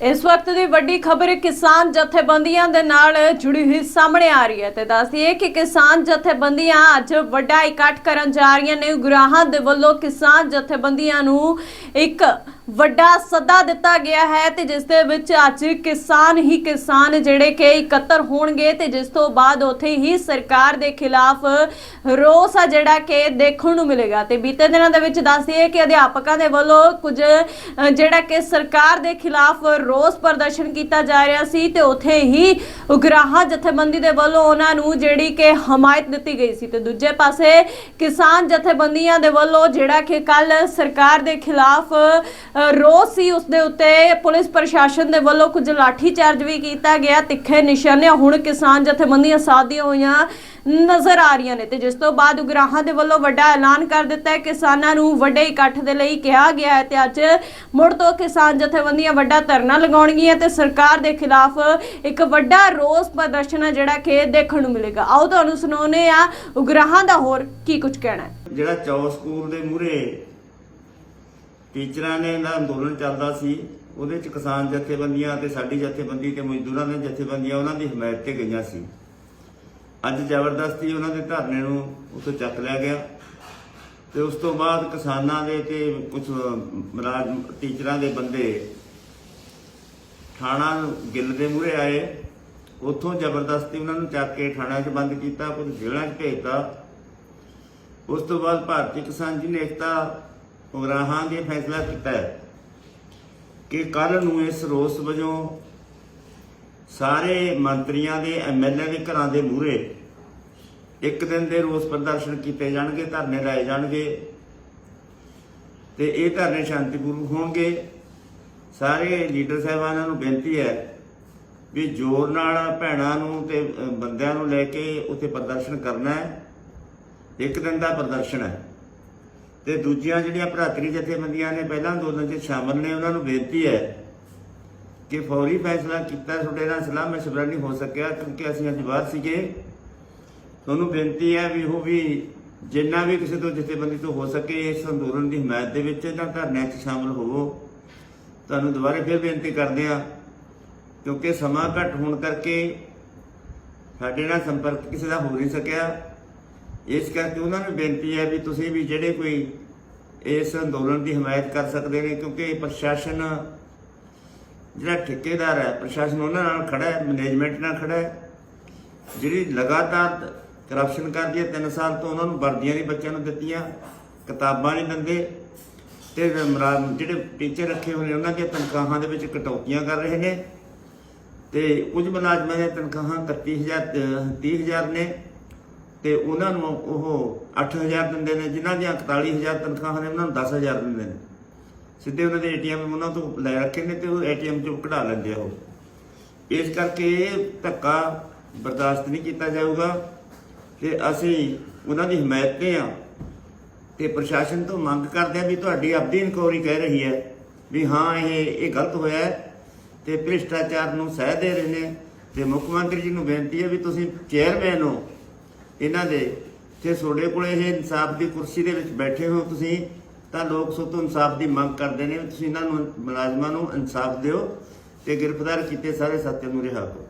ਇਸ ਵਕਤ ਦੀ ਵੱਡੀ ਖਬਰ ਕਿਸਾਨ ਜਥੇਬੰਦੀਆਂ ਦੇ ਨਾਲ ਜੁੜੀ ਹੋਈ ਸਾਹਮਣੇ ਆ ਰਹੀ ਹੈ ਤੇ ਦੱਸਦੀਏ ਕਿ ਕਿਸਾਨ ਜਥੇਬੰਦੀਆਂ ਅੱਜ ਵੱਡਾ ਇਕੱਠ ਕਰਨ ਜਾ ਰਹੀਆਂ ਨੇ। ਗੁਰਾਹਾਂ ਦੇ ਵੱਲੋਂ ਕਿਸਾਨ ਜਥੇਬੰਦੀਆਂ ਨੂੰ ਇੱਕ ਵੱਡਾ ਸੱਦਾ ਦਿੱਤਾ ਗਿਆ ਹੈ ਤੇ ਜਿਸ ਦੇ ਵਿੱਚ ਅੱਜ ਕਿਸਾਨ ਹੀ ਕਿਸਾਨ ਜਿਹੜੇ ਕਿ ਇਕੱਤਰ ਹੋਣਗੇ ਤੇ ਜਿਸ ਤੋਂ ਬਾਅਦ ਉੱਥੇ ਹੀ ਸਰਕਾਰ ਦੇ ਖਿਲਾਫ ਰੋਸ ਆ ਜਿਹੜਾ ਕਿ ਦੇਖਣ ਨੂੰ ਮਿਲੇਗਾ। ਤੇ ਬੀਤੇ ਦਿਨਾਂ ਦੇ ਵਿੱਚ ਦੱਸਦੀਏ ਕਿ ਅਧਿਆਪਕਾਂ ਦੇ ਵੱਲੋਂ ਕੁਝ ਜਿਹੜਾ ਕਿ ਸਰਕਾਰ ਦੇ ਖਿਲਾਫ ਰੋਸ ਪ੍ਰਦਰਸ਼ਨ ਕੀਤਾ ਜਾ ਰਿਹਾ ਸੀ ਤੇ ਉੱਥੇ ਹੀ ਉਗਰਾਹਾਂ ਜਥੇਬੰਦੀ ਦੇ ਵੱਲੋਂ ਉਹਨਾਂ ਨੂੰ ਜਿਹੜੀ ਕਿ ਹਮਾਇਤ ਦਿੱਤੀ ਗਈ ਸੀ। ਤੇ ਦੂਜੇ ਪਾਸੇ ਕਿਸਾਨ ਜਥੇਬੰਦੀਆਂ ਦੇ ਵੱਲੋਂ ਜਿਹੜਾ ਕਿ ਕੱਲ ਸਰਕਾਰ ਦੇ ਖਿਲਾਫ ਰੋਸ ਸੀ ਉਸ ਦੇ ਉੱਤੇ। ਪੁਲਿਸ ਪ੍ਰਸ਼ਾਸਨ ਦੇ ਵੱਲੋਂ ਕੁਝ ਲਾਠੀ ਚਾਰਜ ਵੀ ਕੀਤਾ ਗਿਆ। ਤਿੱਖੇ ਨਿਸ਼ਾਨੇ, ਹੁਣ ਕਿਸਾਨ ਜਥੇਬੰਦੀਆਂ ਸਾਧੀਆਂ ਹੋਈਆਂ ਨਜ਼ਰ ਆ ਰਹੀਆਂ ਨੇ ਤੇ ਜਿਸ ਤੋਂ ਬਾਅਦ ਉਗਰਾਹਾਂ ਦੇ ਵੱਲੋਂ ਵੱਡਾ ਐਲਾਨ ਕਰ ਦਿੱਤਾ ਹੈ। ਕਿਸਾਨਾਂ ਨੂੰ ਵੱਡੇ ਇਕੱਠ ਦੇ ਲਈ ਕਿਹਾ ਗਿਆ ਹੈ ਤੇ ਅੱਜ ਮੁੜ ਤੋਂ ਕਿਸਾਨ ਜਥੇਬੰਦੀਆਂ ਵੱਡਾ ਧਰਨਾ ਲਗਾਉਣਗੀਆਂ ਤੇ ਸਰਕਾਰ ਦੇ ਖਿਲਾਫ ਇੱਕ ਵੱਡਾ ਰੋਸ ਪ੍ਰਦਰਸ਼ਨ ਹੈ ਜਿਹੜਾ ਕਿ ਦੇਖਣ ਨੂੰ ਮਿਲੇਗਾ। ਆਓ ਤੁਹਾਨੂੰ ਸੁਣਾਉਂਦੇ ਆ ਉਗਰਾਹਾਂ ਦਾ ਹੋਰ ਕੀ ਕੁਝ ਕਹਿਣਾ ਹੈ। ਜਿਹੜਾ ਚੌ ਸਕੂਲ ਦੇ ਮੂਹਰੇ ਟੀਚਰਾਂ ਨੇ ਦਾ ਅੰਦੋਲਨ ਚੱਲਦਾ ਸੀ, ਉਹਦੇ ਚ ਕਿਸਾਨ ਜਥੇਬੰਦੀਆਂ ਤੇ ਸਾਡੀ ਜਥੇਬੰਦੀ ਤੇ ਮਜ਼ਦੂਰਾਂ ਦੀਆਂ ਜਥੇਬੰਦੀਆਂ ਉਹਨਾਂ ਦੀ ਹਮਾਇਤ ਤੇ ਗਈਆਂ ਸੀ। ਅੱਜ ਜ਼ਬਰਦਸਤੀ ਉਹਨਾਂ ਦੇ ਧਰਨੇ ਨੂੰ ਉੱਥੋਂ ਚੱਕ ਲਿਆ ਗਿਆ ਤੇ ਉਸ ਤੋਂ ਬਾਅਦ ਕਿਸਾਨਾਂ ਦੇ ਤੇ ਕੁਝ ਮਰਾਜ ਟੀਚਰਾਂ ਦੇ ਬੰਦੇ ਥਾਣਾ ਗਿੱਲ ਦੇ ਮੂਹਰੇ ਆਏ। ਉੱਥੋਂ ਜ਼ਬਰਦਸਤੀ ਉਹਨਾਂ ਨੂੰ ਚੱਕ ਕੇ ਥਾਣਾ 'ਚ ਬੰਦ ਕੀਤਾ ਕੁਝ ਜੇਲ੍ਹਾਂ 'ਚ ਭੇਜਤਾ। ਉਸ ਤੋਂ ਬਾਅਦ ਭਾਰਤੀ ਕਿਸਾਨ ਜੀ ਨੇ ਏਕਤਾ ਉਗਰਾਹਾਂ ਦੇ ਫੈਸਲਾ ਕੀਤਾ ਹੈ ਕਿ ਕੱਲ ਨੂੰ ਇਸ ਰੋਸ ਵਜੋਂ ਸਾਰੇ ਮੰਤਰੀਆਂ ਦੇ ਐਮਐਲਏ ਦੇ ਘਰਾਂ ਦੇ ਮੂਹਰੇ ਇੱਕ ਦਿਨ ਦੇ ਰੋਸ ਪ੍ਰਦਰਸ਼ਨ ਕੀਤੇ ਜਾਣਗੇ, ਧਰਨੇ ਲਾਏ ਜਾਣਗੇ ਤੇ ਇਹ ਧਰਨੇ ਸ਼ਾਂਤੀਪੂਰਨ ਹੋਣਗੇ। ਸਾਰੇ ਲੀਡਰ ਸਾਹਿਬਾਨਾਂ ਨੂੰ ਬੇਨਤੀ ਹੈ ਵੀ ਜ਼ੋਰ ਨਾਲ ਭੈਣਾਂ ਨੂੰ ਤੇ ਬੰਦਿਆਂ ਨੂੰ ਲੈ ਕੇ ਉੱਥੇ ਪ੍ਰਦਰਸ਼ਨ ਕਰਨਾ ਹੈ। ਇੱਕ ਦਿਨ ਦਾ ਪ੍ਰਦਰਸ਼ਨ ਹੈ। ਤੇ ਦੂਜੀਆਂ ਜਿਹੜੀਆਂ ਭਰਾਤਰੀ ਜਥੇਬੰਦੀਆਂ ਨੇ, ਪਹਿਲਾਂ ਅੰਦੋਲਨ 'ਚ ਸ਼ਾਮਲ ਨੇ, ਉਹਨਾਂ ਨੂੰ ਬੇਨਤੀ ਹੈ ਕਿ ਫੌਰੀ ਫੈਸਲਾ ਕੀਤਾ, ਤੁਹਾਡੇ ਨਾਲ ਸਲਾਹ ਮਸ਼ਵਰਾ ਨਹੀਂ ਹੋ ਸਕਿਆ, ਕਿਉਂਕਿ ਅਸੀਂ ਅੱਜ ਬਾਹਰ ਸੀਗੇ। ਤੁਹਾਨੂੰ ਬੇਨਤੀ ਹੈ ਵੀ ਉਹ ਵੀ ਜਿੰਨਾ ਵੀ ਕਿਸੇ ਤੋਂ ਜਥੇਬੰਦੀ ਤੋਂ ਹੋ ਸਕੇ, ਇਸ ਅੰਦੋਲਨ ਦੀ ਹਮਾਇਤ ਦੇ ਵਿੱਚ ਇਹਨਾਂ ਧਰਨਿਆਂ 'ਚ ਸ਼ਾਮਲ ਹੋਵੋ। ਤੁਹਾਨੂੰ ਦੁਬਾਰਾ ਫਿਰ ਬੇਨਤੀ ਕਰਦੇ ਆ ਕਿਉਂਕਿ ਸਮਾਂ ਘੱਟ ਹੋਣ ਕਰਕੇ ਸਾਡੇ ਨਾਲ ਸੰਪਰਕ ਕਿਸੇ ਦਾ ਹੋ ਨਹੀਂ ਸਕਿਆ। ਇਸ ਕਰਕੇ ਉਹਨਾਂ ਨੂੰ ਬੇਨਤੀ ਹੈ ਵੀ ਤੁਸੀਂ ਵੀ ਜਿਹੜੇ ਕੋਈ ਇਸ ਅੰਦੋਲਨ ਦੀ ਹਮਾਇਤ ਕਰ ਸਕਦੇ ਨੇ, ਕਿਉਂਕਿ ਪ੍ਰਸ਼ਾਸਨ ਜਿਹੜਾ ਠੇਕੇਦਾਰ ਹੈ, ਪ੍ਰਸ਼ਾਸਨ ਉਹਨਾਂ ਨਾਲ ਖੜਾ ਹੈ ਮੈਨੇਜਮੈਂਟ ਨਾਲ ਖੜਾ ਹੈ। ਜਿਹੜੀ ਲਗਾਤਾਰ ਕਰਪਸ਼ਨ ਕਰਦੀ ਹੈ 3 ਸਾਲ ਤੋਂ ਉਹਨਾਂ ਨੂੰ ਵਰਦੀਆਂ ਨਹੀਂ ਬੱਚਿਆਂ ਨੂੰ ਦਿੱਤੀਆਂ, ਕਿਤਾਬਾਂ ਨਹੀਂ ਦਿੰਦੇ, ਤੇ ਮਰਾ- ਜਿਹੜੇ ਟੀਚਰ ਰੱਖੇ ਹੋਏ ਨੇ, ਉਹਨਾਂ ਦੀਆਂ ਤਨਖਾਹਾਂ ਦੇ ਵਿੱਚ ਕਟੌਤੀਆਂ ਕਰ ਰਹੇ ਨੇ। ਤੇ ਕੁਝ ਮੁਲਾਜ਼ਮਾਂ ਦੀਆਂ ਤਨਖਾਹਾਂ 31000 30000 ਨੇ। ਤੇ ਉਹਨਾਂ ਨੂੰ ਉਹ 8000 ਦਿੰਦੇ ਨੇ, ਜਿਨ੍ਹਾਂ ਦੀਆਂ 41000 ਤਨਖਾਹਾਂ ਨੇ, ਉਹਨਾਂ ਨੂੰ 10000 ਦਿੰਦੇ ਨੇ। ਸਿੱਧੇ ਉਹਨਾਂ ਦੇ ਏਟੀਐਮ ਉਹਨਾਂ ਤੋਂ ਲੈ ਰੱਖੇ ਨੇ ਤੇ ਉਹ ਏਟੀਐਮ ਚੋਂ ਕਢਾ ਲੈਂਦੇ ਆ ਉਹ। ਇਸ ਕਰਕੇ ਇਹ ਧੱਕਾ ਬਰਦਾਸ਼ਤ ਨਹੀਂ ਕੀਤਾ ਜਾਊਗਾ। ਤੇ ਅਸੀਂ ਉਹਨਾਂ ਦੀ ਹਮਾਇਤ ਤੇ ਆ ਤੇ ਪ੍ਰਸ਼ਾਸਨ ਤੋਂ ਮੰਗ ਕਰਦੇ ਆ ਵੀ ਤੁਹਾਡੀ ਆਪਦੀ ਇਨਕੁਆਰੀ ਕਹਿ ਰਹੀ ਹੈ ਵੀ ਹਾਂ, ਇਹ ਇਹ ਗਲਤ ਹੋਇਆ ਹੈ ਤੇ ਭ੍ਰਿਸ਼ਟਾਚਾਰ ਨੂੰ ਸਹਿ ਦੇ ਰਹੇ ਨੇ। ਤੇ ਮੁੱਖ ਮੰਤਰੀ ਜੀ ਨੂੰ ਬੇਨਤੀ ਹੈ ਵੀ ਤੁਸੀਂ ਚੇਅਰਮੈਨ ਹੋ। ਇਹਨਾਂ ਦੇ। ਤੇ ਤੁਹਾਡੇ ਕੋਲ ਇਹ ਇਨਸਾਫ ਦੀ ਕੁਰਸੀ ਦੇ ਵਿੱਚ ਬੈਠੇ ਹੋ ਤੁਸੀਂ, ਤਾਂ ਲੋਕ ਸੋ ਤੋਂ ਇਨਸਾਫ ਦੀ ਮੰਗ ਕਰਦੇ ਨੇ। ਵੀ ਤੁਸੀਂ ਇਹਨਾਂ ਨੂੰ, ਮੁਲਾਜ਼ਮਾਂ ਨੂੰ ਇਨਸਾਫ ਦਿਓ ਤੇ ਗ੍ਰਿਫਤਾਰ ਕੀਤੇ ਸਾਰੇ ਸਾਥੀਆਂ ਨੂੰ ਰਿਹਾ ਕਰੋ।